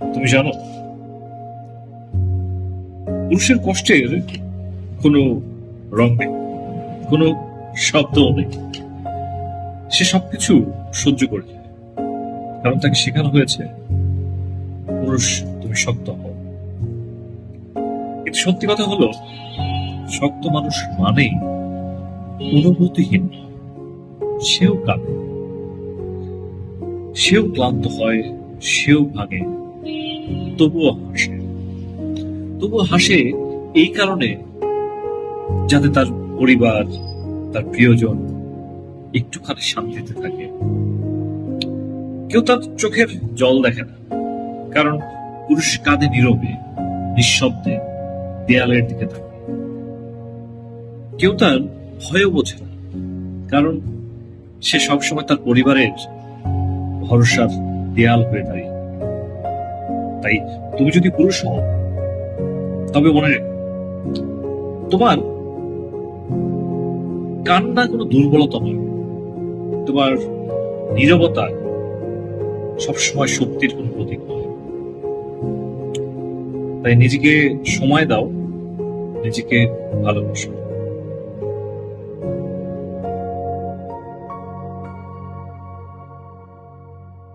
তুমি জানো, পুরুষের কষ্টের কোনো রং নেই, কোনো শব্দও নেই। সে সবকিছু সহ্য করে যায় কারণ তাকে শেখানো হয়েছে, পুরুষ, তুমি শক্ত হও। কিন্তু সত্যি কথা হলো, শক্ত মানুষ মানেই অনুভূতিহীন, সেও কাঁদে। সেও ক্লান্ত হয়, সেও ভাঙে। তবুও হাসে। তবুও হাসে এই কারণে যাতে তার পরিবার, তার প্রিয়জন একটুখানি শান্তিতে থাকে। কেউ তার চোখের জল দেখে না, কারণ পুরুষ কাঁধে নীরবে, নিঃশব্দে দেয়ালের দিকে থাকে কেউ তার ভয়ও বোঝে না, কারণ সে সবসময় তার পরিবারের ভরসার দেয়াল হয়ে দাঁড়িয়ে তাই তুমি যদি পুরুষ হও, তবে মনে রেখো, তোমার কান্না কোনো দুর্বলতা নয়। তোমার নীরবতা সবসময় শক্তির কোনো প্রতীক নয়। তাই নিজেকে সময় দাও, নিজেকে ভালোবাসো।